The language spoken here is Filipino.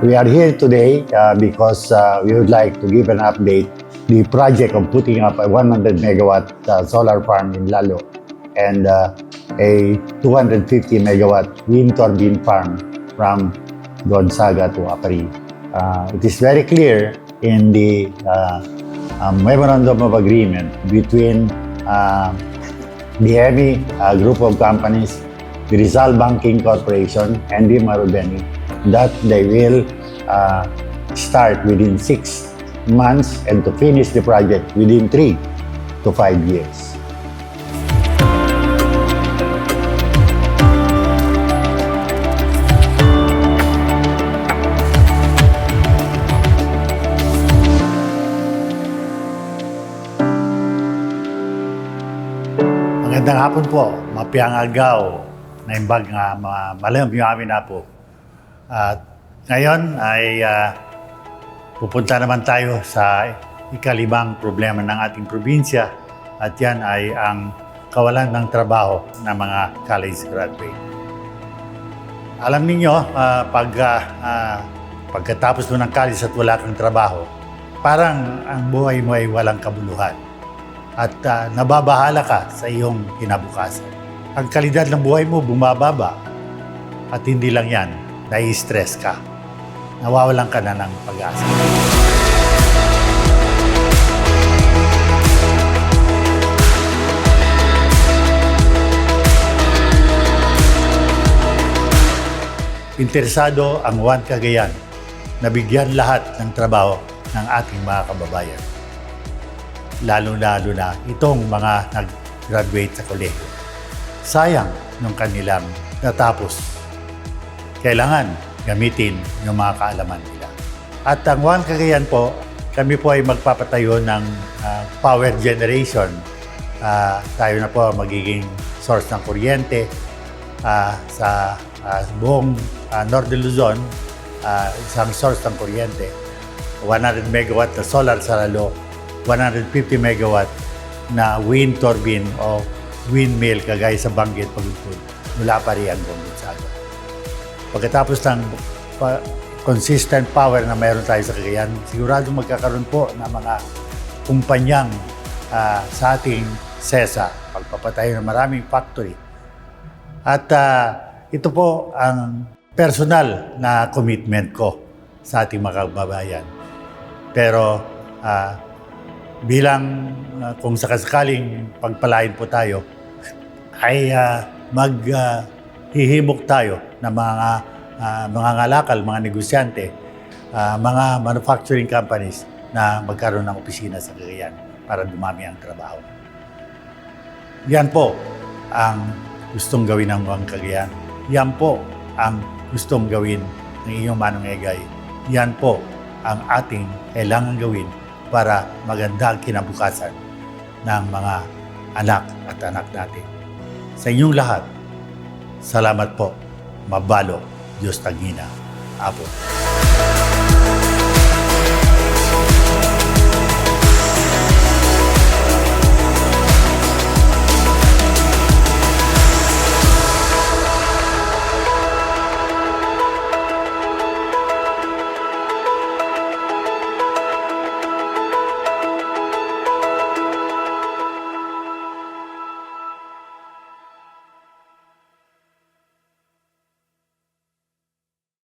We are here today uh, because uh, we would like to give an update the project of putting up a 100 megawatt uh, solar farm in Lalo and uh, a 250 megawatt wind turbine farm from Gonzaga to Apari. Uh, it is very clear in the uh, um, memorandum of agreement between uh, the EMI uh, group of companies, the Rizal Banking Corporation, and the Marubeni that they will uh, start within six months and to finish the project within three to five years. Magandang hapon po, mapiyang agaw na imbag nga malam yung amin na po. At ngayon ay ah, pupunta naman tayo sa ikalimang problema ng ating probinsya at yan ay ang kawalan ng trabaho ng mga college graduate. Alam ninyo, ah, pag ah, ah, pagkatapos mo ng college at wala kang trabaho, parang ang buhay mo ay walang kabuluhan at ah, nababahala ka sa iyong kinabukasan. Ang kalidad ng buhay mo bumababa at hindi lang yan, nai-stress ka. Nawawalan ka na ng pag-asa. Interesado ang Juan Cagayan na bigyan lahat ng trabaho ng ating mga kababayan lalo-lalo na itong mga nag-graduate sa kolehiyo. Sayang nung kanilang natapos. Kailangan gamitin yung mga kaalaman nila. At ang One Cagayan po, kami po ay magpapatayo ng ah, power generation. Ah, tayo na po magiging source ng kuryente ah, sa ah, buong ah, Northern Luzon, ah, isang source ng kuryente. 100 megawatt na solar sa lalo 150 megawatt na wind turbine o windmill kagaya sa Banggit Pagudpud mula pa rin hanggang Gonzaga. Pagkatapos ng pa- consistent power na mayroon tayo sa Cagayan, sigurado magkakaroon po ng mga kumpanyang ah, sa ating SESA, pagpapatayo ng maraming factory. At ah, ito po ang personal na commitment ko sa ating mga kababayan. Pero ah, bilang uh, kung sakasakaling pagpalain po tayo, ay uh, maghihimok tayo ng mga uh, mga ngalakal, mga negosyante, uh, mga manufacturing companies na magkaroon ng opisina sa Cagayan para dumami ang trabaho. Yan po ang gustong gawin ng mga Cagayan. Yan po ang gustong gawin ng iyong Manong Egay. Yan po ang ating kailangan gawin para maganda ang kinabukasan ng mga anak at anak natin. Sa inyong lahat, salamat po. Mabalo, Diyos tangina. Apo.